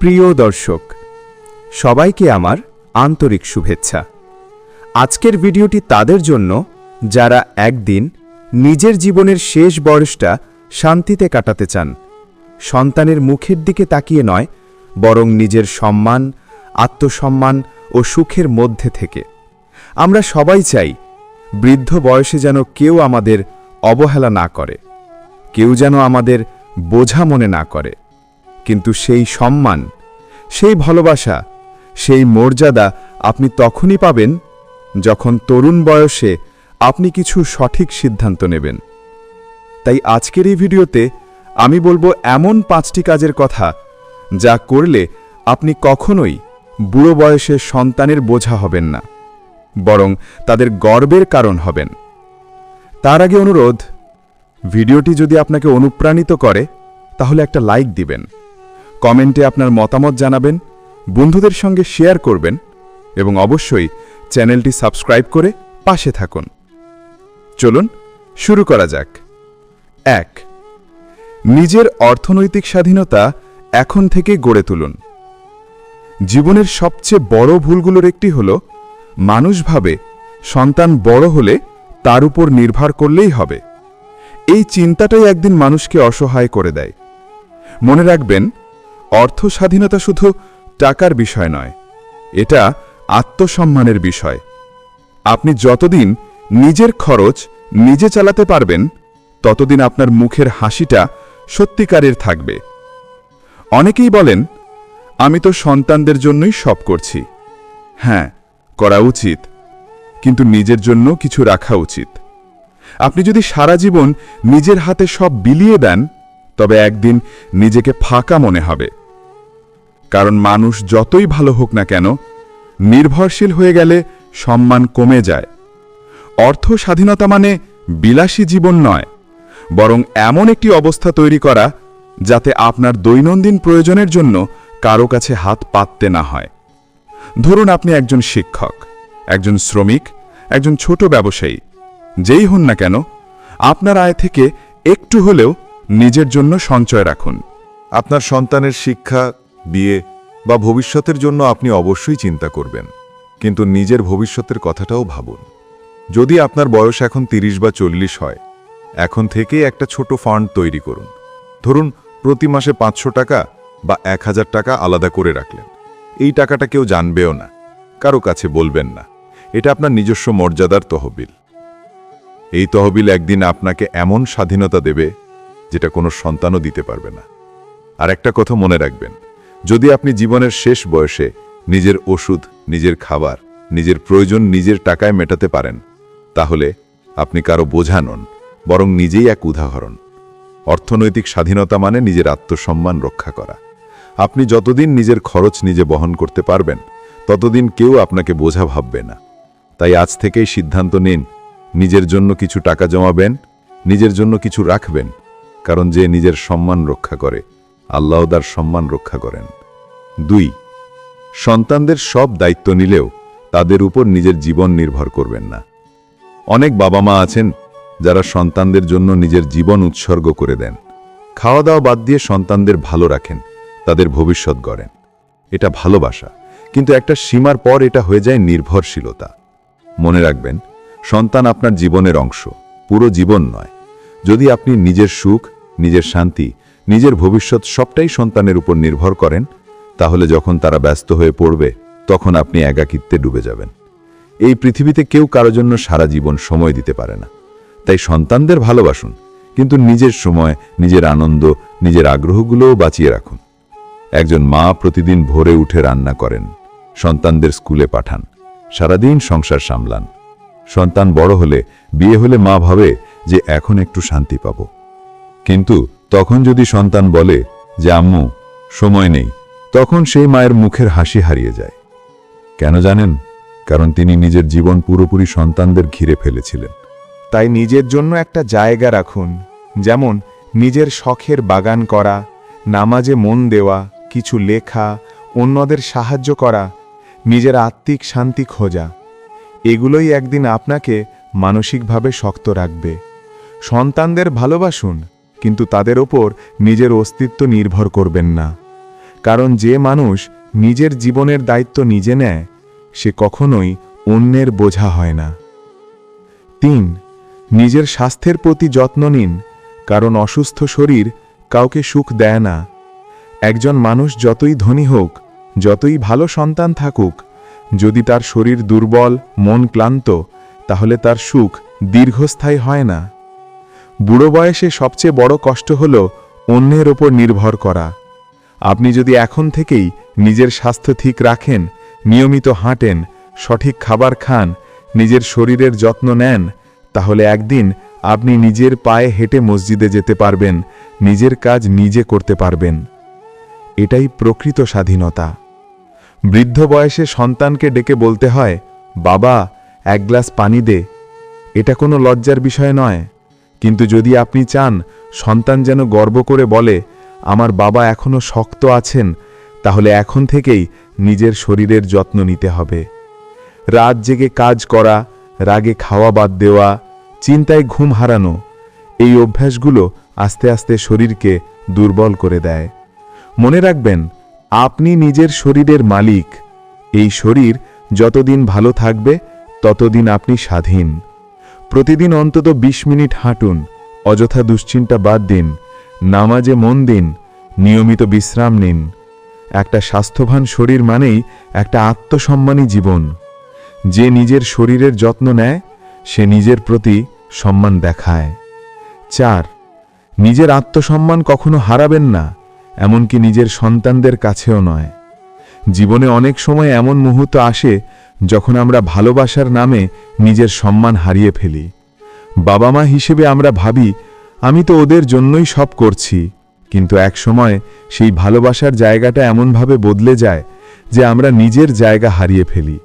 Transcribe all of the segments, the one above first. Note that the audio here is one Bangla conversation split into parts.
প্রিয় দর্শক, সবাইকে আমার আন্তরিক শুভেচ্ছা। আজকের ভিডিওটি তাদের জন্য যারা একদিন নিজের জীবনের শেষ বয়সটা শান্তিতে কাটাতে চান, সন্তানের মুখের দিকে তাকিয়ে নয়, বরং নিজের সম্মান, আত্মসম্মান ও সুখের মধ্যে থেকে। আমরা সবাই চাই বৃদ্ধ বয়সে যেন কেউ আমাদের অবহেলা না করে, কেউ যেন আমাদের বোঝা মনে না করে। কিন্তু সেই সম্মান, সেই ভালোবাসা, সেই মর্যাদা আপনি তখনই পাবেন যখন তরুণ বয়সে আপনি কিছু সঠিক সিদ্ধান্ত নেবেন। তাই আজকের এই ভিডিওতে আমি বলব এমন পাঁচটি কাজের কথা যা করলে আপনি কখনোই বুড়ো বয়সে সন্তানের বোঝা হবেন না, বরং তাদের গর্বের কারণ হবেন। তার আগে অনুরোধ, ভিডিওটি যদি আপনাকে অনুপ্রাণিত করে, তাহলে একটা লাইক দিবেন। কমেন্টে আপনার মতামত জানাবেন, বন্ধুদের সঙ্গে শেয়ার করবেন এবং অবশ্যই চ্যানেলটি সাবস্ক্রাইব করে পাশে থাকুন। চলুন, শুরু করা যাক। এক, নিজের অর্থনৈতিক স্বাধীনতা এখন থেকে গড়ে তুলুন। জীবনের সবচেয়ে বড় ভুলগুলোর একটি হল, মানুষ ভাবে সন্তান বড় হলে তার উপর নির্ভর করলেই হবে। এই চিন্তাটাই একদিন মানুষকে অসহায় করে দেয়। মনে রাখবেন অর্থ স্বাধীনতা শুধু টাকার বিষয় নয়, এটা আত্মসম্মানের বিষয়। আপনি যতদিন নিজের খরচ নিজে চালাতে পারবেন, ততদিন আপনার মুখের হাসিটা সত্যিকারের থাকবে। অনেকেই বলেন, আমি তো সন্তানদের জন্যই সব করছি। হ্যাঁ করা উচিত, কিন্তু নিজের জন্য কিছু রাখা উচিত। আপনি যদি সারা জীবন নিজের হাতে সব বিলিয়ে দেন তবে একদিন নিজেকে ফাঁকা মনে হবে। কারণ মানুষ যতই ভালো হোক না কেন, নির্ভরশীল হয়ে গেলে সম্মান কমে যায়। অর্থ স্বাধীনতা মানে বিলাসী জীবন নয়, বরং এমন একটি অবস্থা তৈরি করা যাতে আপনার দৈনন্দিন প্রয়োজনের জন্য কারও কাছে হাত পাততে না হয়। ধরুন আপনি একজন শিক্ষক, একজন শ্রমিক, একজন ছোট ব্যবসায়ী, যেই হন না কেন, আপনার আয় থেকে একটু হলেও নিজের জন্য সঞ্চয় রাখুন। আপনার সন্তানের শিক্ষা, বিয়ে বা ভবিষ্যতের জন্য আপনি অবশ্যই চিন্তা করবেন, কিন্তু নিজের ভবিষ্যতের কথাটাও ভাবুন। যদি আপনার বয়স এখন তিরিশ বা চল্লিশ হয়, এখন থেকেই একটা ছোট ফান্ড তৈরি করুন। ধরুন, প্রতি মাসে পাঁচশো টাকা বা এক হাজার টাকা আলাদা করে রাখলেন। এই টাকাটা কেউ জানবেও না, কারও কাছে বলবেন না। এটা আপনার নিজস্ব মর্যাদার তহবিল। এই তহবিল একদিন আপনাকে এমন স্বাধীনতা দেবে যেটা কোনো সন্তানও দিতে পারবে না। আর একটা কথা মনে রাখবেন, যদি আপনি জীবনের শেষ বয়সে নিজের ওষুধ, নিজের খাবার, নিজের প্রয়োজন নিজের টাকায় মেটাতে পারেন, তাহলে আপনি কারও বোঝা নন, বরং নিজেই এক উদাহরণ। অর্থনৈতিক স্বাধীনতা মানে নিজের আত্মসম্মান রক্ষা করা। আপনি যতদিন নিজের খরচ নিজে বহন করতে পারবেন, ততদিন কেউ আপনাকে বোঝা ভাববে না। তাই আজ থেকেই সিদ্ধান্ত নিন, নিজের জন্য কিছু টাকা জমাবেন, নিজের জন্য কিছু রাখবেন কারণ যে নিজের সম্মান রক্ষা করে, আল্লাহ তার সম্মান রক্ষা করেন। দুই, সন্তানদের সব দায়িত্ব নিলেও তাদের উপর নিজের জীবন নির্ভর করবেন না। অনেক বাবা মা আছেন যারা সন্তানদের জন্য নিজের জীবন উৎসর্গ করে দেন। খাওয়া দাওয়া বাদ দিয়ে সন্তানদের ভালো রাখেন, তাদের ভবিষ্যৎ গড়েন। এটা ভালোবাসা, কিন্তু একটা সীমার পর এটা হয়ে যায় নির্ভরশীলতা। মনে রাখবেন, সন্তান আপনার জীবনের অংশ, পুরো জীবন নয়। যদি আপনি নিজের সুখ নিজের শান্তি, নিজের ভবিষ্যৎ সবটাই সন্তানের উপর নির্ভর করেন, তাহলে যখন তারা ব্যস্ত হয়ে পড়বে, তখন আপনি একাকিত্বে ডুবে যাবেন। এই পৃথিবীতে কেউ কারও জন্য সারা জীবন সময় দিতে পারে না। তাই সন্তানদের ভালোবাসুন, কিন্তু নিজের সময়, নিজের আনন্দ, নিজের আগ্রহগুলোও বাঁচিয়ে রাখুন। একজন মা প্রতিদিন ভোরে উঠে রান্না করেন, সন্তানদের স্কুলে পাঠান, সারাদিন সংসার সামলান। সন্তান বড় হলে, বিয়ে হলে মা ভাবে যে, এখন একটু শান্তি পাব। কিন্তু তখন যদি সন্তান বলে যে, আম্মু, সময় নেই, তখন সেই মায়ের মুখের হাসি হারিয়ে যায়। কেন জানেন? কারণ তিনি নিজের জীবন পুরোপুরি সন্তানদের ঘিরে ফেলেছিলেন। তাই নিজের জন্য একটা জায়গা রাখুন, যেমন নিজের শখের বাগান করা, নামাজে মন দেওয়া, কিছু লেখা, অন্যদের সাহায্য করা, নিজের আত্মিক শান্তি খোঁজা। এগুলোই একদিন আপনাকে মানসিকভাবে শক্ত রাখবে। সন্তানদের ভালোবাসুন। কিন্তু তাদের ওপর নিজের অস্তিত্ব নির্ভর করবেন না। কারণ যে মানুষ নিজের জীবনের দায়িত্ব নিজে নেয়, সে কখনোই অন্যের বোঝা হয় না। তিন, নিজের স্বাস্থ্যের প্রতি যত্ন নিন, কারণ অসুস্থ শরীর কাউকে সুখ দেয় না। একজন মানুষ যতই ধনী হোক, যতই ভালো সন্তান থাকুক, যদি তার শরীর দুর্বল, মন ক্লান্ত, তাহলে তার সুখ দীর্ঘস্থায়ী হয় না। বুড়ো বয়সে সবচেয়ে বড় কষ্ট হল অন্যের ওপর নির্ভর করা। আপনি যদি এখন থেকেই নিজের স্বাস্থ্য ঠিক রাখেন, নিয়মিত হাঁটেন, সঠিক খাবার খান, নিজের শরীরের যত্ন নেন, তাহলে একদিন আপনি নিজের পায়ে হেঁটে মসজিদে যেতে পারবেন, নিজের কাজ নিজে করতে পারবেন। এটাই প্রকৃত স্বাধীনতা। বৃদ্ধ বয়সে সন্তানকে ডেকে বলতে হয়, বাবা, এক গ্লাস পানি দে। এটা কোনো লজ্জার বিষয় নয়। কিন্তু যদি আপনি চান সন্তান যেন গর্ব করে বলে, আমার বাবা এখনও শক্ত আছেন, তাহলে এখন থেকেই নিজের শরীরের যত্ন নিতে হবে। রাত জেগে কাজ করা, রাগে খাওয়া বাদ দেওয়া, চিন্তায় ঘুম হারানো, এই অভ্যাসগুলো আস্তে আস্তে শরীরকে দুর্বল করে দেয়। মনে রাখবেন, আপনি নিজের শরীরের মালিক। এই শরীর যতদিন ভালো থাকবে, ততদিন আপনি স্বাধীন। প্রতিদিন অন্তত ২০ মিনিট হাঁটুন, অযথা দুশ্চিন্তা বাদ দিন, নামাজে মন দিন, নিয়মিত বিশ্রাম নিন। একটা স্বাস্থ্যবান শরীর মানেই একটা আত্মসম্মানী জীবন। যে নিজের শরীরের যত্ন নেয়, সে নিজের প্রতি সম্মান দেখায়। চার, নিজের আত্মসম্মান কখনো হারাবেন না, এমনকি নিজের সন্তানদের কাছেও নয়। জীবনে অনেক সময় এমন মুহূর্ত আসে যখন আমরা ভালোবাসার নামে নিজের সম্মান হারিয়ে ফেলি। বাবা মা হিসেবে আমরা ভাবি, আমি তো ওদের জন্যই সব করছি। কিন্তু এক সময় সেই ভালোবাসার জায়গাটা এমনভাবে বদলে যায় যে আমরা নিজের জায়গা হারিয়ে ফেলি।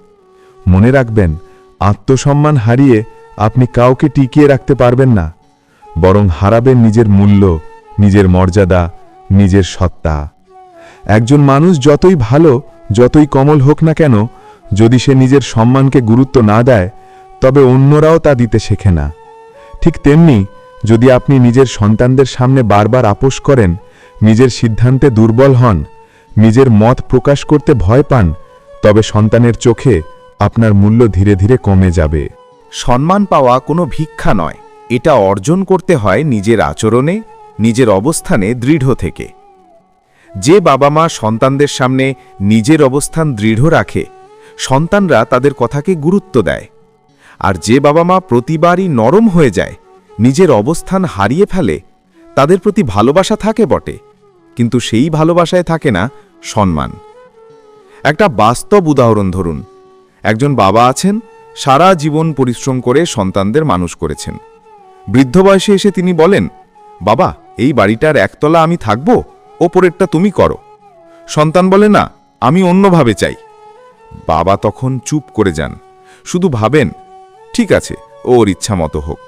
মনে রাখবেন, আত্মসম্মান হারিয়ে আপনি কাউকে টিকিয়ে রাখতে পারবেন না, বরং হারাবেন নিজের মূল্য, নিজের মর্যাদা, নিজের সত্তা। একজন মানুষ যতই ভালো, যতই কমল হোক না কেন যদি সে নিজের সম্মানকে গুরুত্ব না দেয়, তবে অন্যরাও তা দিতে শেখে না। ঠিক তেমনি, যদি আপনি নিজের সন্তানদের সামনে বারবার আপোষ করেন, নিজের সিদ্ধান্তে দুর্বল হন, নিজের মত প্রকাশ করতে ভয় পান, তবে সন্তানের চোখে আপনার মূল্য ধীরে ধীরে কমে যাবে। সম্মান পাওয়া কোনো ভিক্ষা নয়। এটা অর্জন করতে হয় নিজের আচরণে, নিজের অবস্থানে দৃঢ় থেকে। যে বাবা মা সন্তানদের সামনে নিজের অবস্থান দৃঢ় রাখে সন্তানরা তাদের কথাকে গুরুত্ব দেয়। আর যে বাবা মা প্রতিবারই নরম হয়ে যায়, নিজের অবস্থান হারিয়ে ফেলে, তাদের প্রতি ভালোবাসা থাকে বটে, কিন্তু সেই ভালোবাসায় থাকে না সম্মান। একটা বাস্তব উদাহরণ ধরুন, একজন বাবা আছেন, সারা জীবন পরিশ্রম করে সন্তানদের মানুষ করেছেন। বৃদ্ধ বয়সে এসে তিনি বলেন, বাবা, এই বাড়িটার একতলা আমি থাকব, ওপরেরটা তুমি করো। সন্তান বলে, না, আমি অন্যভাবে চাই। বাবা তখন চুপ করে যান। শুধু ভাবেন, ঠিক আছে, ওর ইচ্ছা মতো হোক।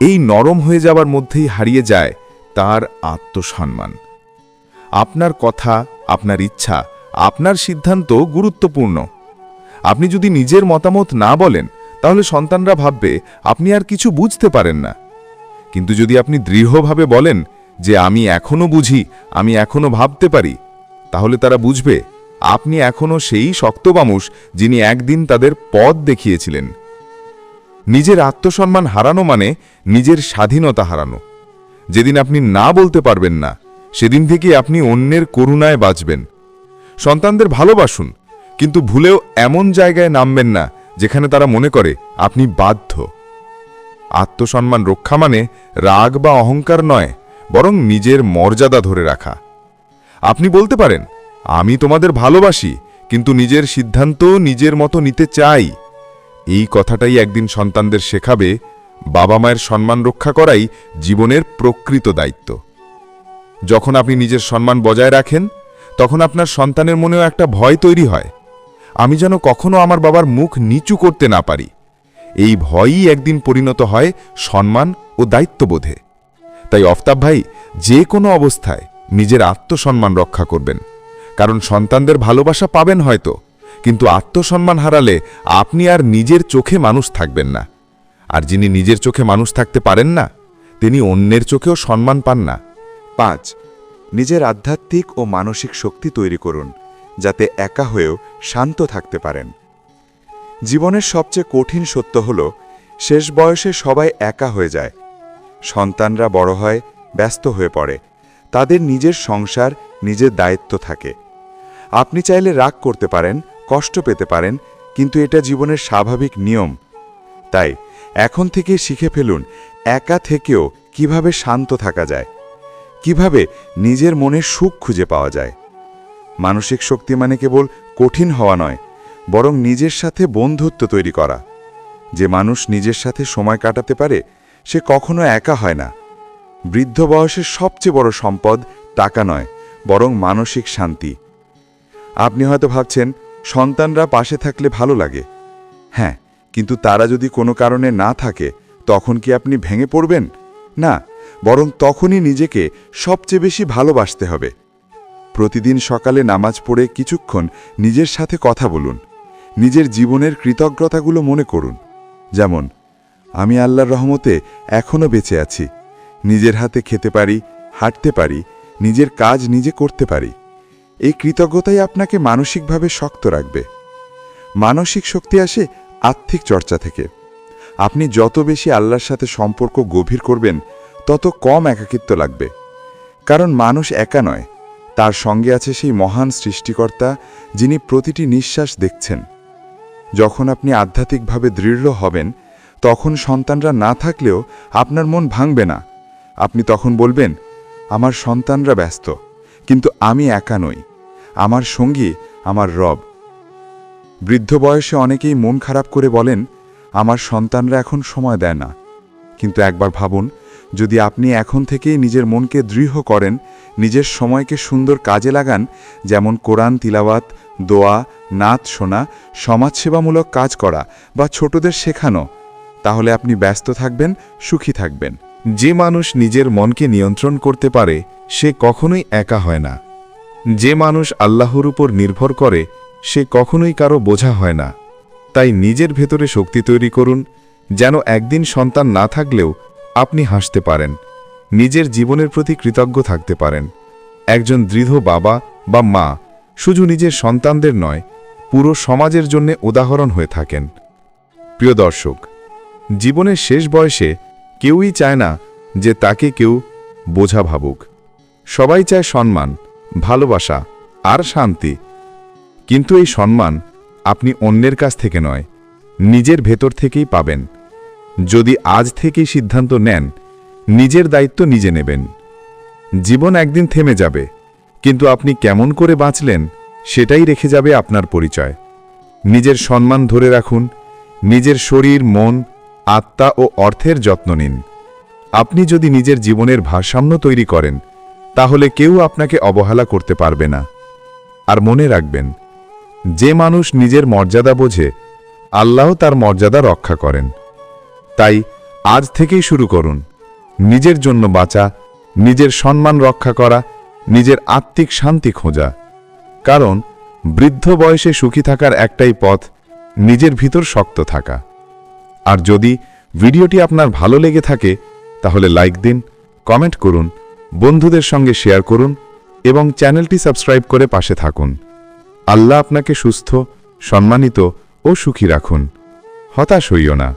এই নরম হয়ে যাবার মধ্যেই হারিয়ে যায় তার আত্মসম্মান। আপনার কথা, আপনার ইচ্ছা, আপনার সিদ্ধান্ত গুরুত্বপূর্ণ। আপনি যদি নিজের মতামত না বলেন, তাহলে সন্তানরা ভাববে, আপনি আর কিছু বুঝতে পারেন না। কিন্তু যদি আপনি দৃঢ়ভাবে বলেন যে, আমি এখনও বুঝি, আমি এখনও ভাবতে পারি, তাহলে তারা বুঝবে আপনি এখনও সেই শক্ত মানুষ যিনি একদিন তাদের পথ দেখিয়েছিলেন। নিজের আত্মসম্মান হারানো মানে নিজের স্বাধীনতা হারানো। যেদিন আপনি না বলতে পারবেন না, সেদিন থেকে আপনি অন্যের করুণায় বাঁচবেন। সন্তানদের ভালোবাসুন, কিন্তু ভুলেও এমন জায়গায় নামবেন না, যেখানে তারা মনে করে আপনি বাধ্য। আত্মসম্মান রক্ষা মানে রাগ বা অহংকার নয়, বরং নিজের মর্যাদা ধরে রাখা। আপনি বলতে পারেন আমি তোমাদের ভালোবাসি, কিন্তু নিজের সিদ্ধান্ত নিজের মতো নিতে চাই। এই কথাটাই একদিন সন্তানদের শেখাবে, বাবা মায়ের সম্মান রক্ষা করাই জীবনের প্রকৃত দায়িত্ব। যখন আপনি নিজের সম্মান বজায় রাখেন, তখন আপনার সন্তানের মনেও একটা ভয় তৈরি হয়। আমি যেন কখনো আমার বাবার মুখ নিচু করতে না পারি। এই ভয়ই একদিন পরিণত হয় সম্মান ও দায়িত্ববোধে। তাই অফতাব ভাই, যে কোনো অবস্থায় নিজের আত্মসম্মান রক্ষা করবেন। কারণ সন্তানদের ভালোবাসা পাবেন হয়তো, কিন্তু আত্মসম্মান হারালে আপনি আর নিজের চোখে মানুষ থাকবেন না। আর যিনি নিজের চোখে মানুষ থাকতে পারেন না, তিনি অন্যের চোখেও সম্মান পান না। পাঁচ, নিজের আধ্যাত্মিক ও মানসিক শক্তি তৈরি করুন, যাতে একা হয়েও শান্ত থাকতে পারেন। জীবনের সবচেয়ে কঠিন সত্য হল, শেষ বয়সে সবাই একা হয়ে যায়। সন্তানরা বড় হয়, ব্যস্ত হয়ে পড়ে। তাদের নিজের সংসার নিজের দায়িত্ব থাকে। আপনি চাইলে রাগ করতে পারেন, কষ্ট পেতে পারেন, কিন্তু এটা জীবনের স্বাভাবিক নিয়ম। তাই, এখন থেকে শিখে ফেলুন, একা থেকেও কীভাবে শান্ত থাকা যায়। কীভাবে নিজের মনে সুখ খুঁজে পাওয়া যায়। মানসিক শক্তি মানে কেবল কঠিন হওয়া নয়, বরং নিজের সাথে বন্ধুত্ব তৈরি করা। যে মানুষ নিজের সাথে সময় কাটাতে পারে, সে কখনো একা হয় না। বৃদ্ধ বয়সের সবচেয়ে বড় সম্পদ টাকা নয়। বরং মানসিক শান্তি। আপনি হয়তো ভাবছেন, সন্তানরা পাশে থাকলে ভালো লাগে। হ্যাঁ কিন্তু তারা যদি কোনো কারণে না থাকে, তখন কি আপনি ভেঙে পড়বেন? না, বরং তখনই নিজেকে সবচেয়ে বেশি ভালোবাসতে হবে। প্রতিদিন সকালে নামাজ পড়ে কিছুক্ষণ নিজের সাথে কথা বলুন। নিজের জীবনের কৃতজ্ঞতাগুলো মনে করুন। যেমন, আমি আল্লাহর রহমতে এখনও বেঁচে আছি। নিজের হাতে খেতে পারি, হাঁটতে পারি নিজের কাজ নিজে করতে পারি। এই কৃতজ্ঞতাই আপনাকে মানসিকভাবে শক্ত রাখবে। মানসিক শক্তি আসে আর্থিক চর্চা থেকে। আপনি যত বেশি আল্লাহর সাথে সম্পর্ক গভীর করবেন, তত কম একাকিত্ব লাগবে। কারণ মানুষ একা নয়, তার সঙ্গে আছে সেই মহান সৃষ্টিকর্তা যিনি প্রতিটি নিঃশ্বাস দেখছেন। যখন আপনি আধ্যাত্মিকভাবে দৃঢ় হবেন, তখন সন্তানরা না থাকলেও আপনার মন ভাঙবে না। আপনি তখন বলবেন আমার সন্তানরা ব্যস্ত, কিন্তু আমি একা নই। আমার সঙ্গী আমার রব। বৃদ্ধ বয়সে অনেকেই মন খারাপ করে বলেন, আমার সন্তানরা এখন সময় দেয় না। কিন্তু একবার ভাবুন, যদি আপনি এখন থেকেই নিজের মনকে দৃঢ় করেন, নিজের সময়কে সুন্দর কাজে লাগান, যেমন কোরআন, তিলাওয়াত, দোয়া নাচ শোনা, সমাজসেবামূলক কাজ করা বা ছোটদের শেখানো, তাহলে আপনি ব্যস্ত থাকবেন, সুখী থাকবেন। যে মানুষ নিজের মনকে নিয়ন্ত্রণ করতে পারে, সে কখনোই একা হয় না। যে মানুষ আল্লাহর উপর নির্ভর করে, সে কখনোই কারও বোঝা হয় না। তাই নিজের ভেতরে শক্তি তৈরি করুন, যেন একদিন সন্তান না থাকলেও আপনি হাসতে পারেন, নিজের জীবনের প্রতি কৃতজ্ঞ থাকতে পারেন। একজন দৃঢ় বাবা বা মা শুধু নিজের সন্তানদের নয়, পুরো সমাজের জন্য উদাহরণ হয়ে থাকেন। প্রিয় দর্শক, জীবনের শেষ বয়সে কেউই চায় না যে তাকে কেউ বোঝা ভাবুক। সবাই চায় সম্মান, ভালোবাসা আর শান্তি। কিন্তু এই সম্মান আপনি অন্যের কাছ থেকে নয়, নিজের ভেতর থেকেই পাবেন। যদি আজ থেকেই সিদ্ধান্ত নেন, নিজের দায়িত্ব নিজে নেবেন। জীবন একদিন থেমে যাবে, কিন্তু আপনি কেমন করে বাঁচলেন সেটাই রেখে যাবে আপনার পরিচয়। নিজের সম্মান ধরে রাখুন, নিজের শরীর, মন আত্মা ও অর্থের যত্ন নিন। আপনি যদি নিজের জীবনের ভারসাম্য তৈরি করেন, তাহলে কেউ আপনাকে অবহেলা করতে পারবে না। আর মনে রাখবেন, যে মানুষ নিজের মর্যাদা বোঝে, আল্লাহ তার মর্যাদা রক্ষা করেন। তাই আজ থেকেই শুরু করুন। নিজের জন্য বাঁচা, নিজের সম্মান রক্ষা করা, নিজের আত্মিক শান্তি খোঁজা। কারণ বৃদ্ধ বয়সে সুখী থাকার একটাই পথ, নিজের ভিতর শক্ত থাকা। আর যদি ভিডিওটি আপনার ভালো লেগে থাকে, তাহলে লাইক দিন, কমেন্ট করুন, বন্ধুদের সঙ্গে শেয়ার করুন এবং চ্যানেলটি সাবস্ক্রাইব করে পাশে থাকুন। আল্লাহ আপনাকে সুস্থ, সম্মানিত ও সুখী রাখুন। হতাশ হইও না।